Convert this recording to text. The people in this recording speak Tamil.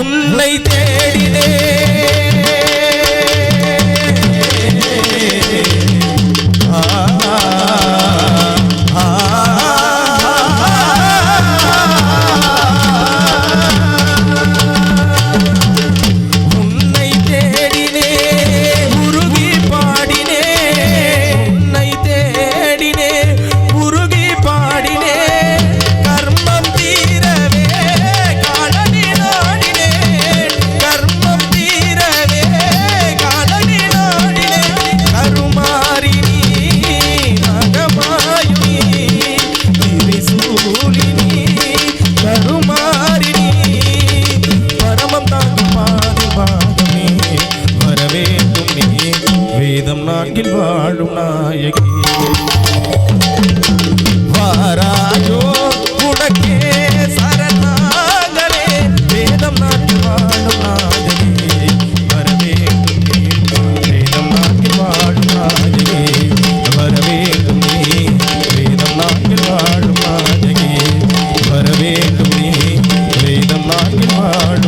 உன்னை தேடினே வேதம் நான்கில் வாழும் நாயகி. வாராயோ உனக்கே சரணாகலே. வேதம் நாட்டில் வாழும் நாயகி. வரவேண்டும் வேதம் நாட்டில் வாழும் நாயகி. வரவேண்டும் நீ. வேதம் வாழும் நாயகி. வரவேண்டும் நீ. வேதம் வாழும்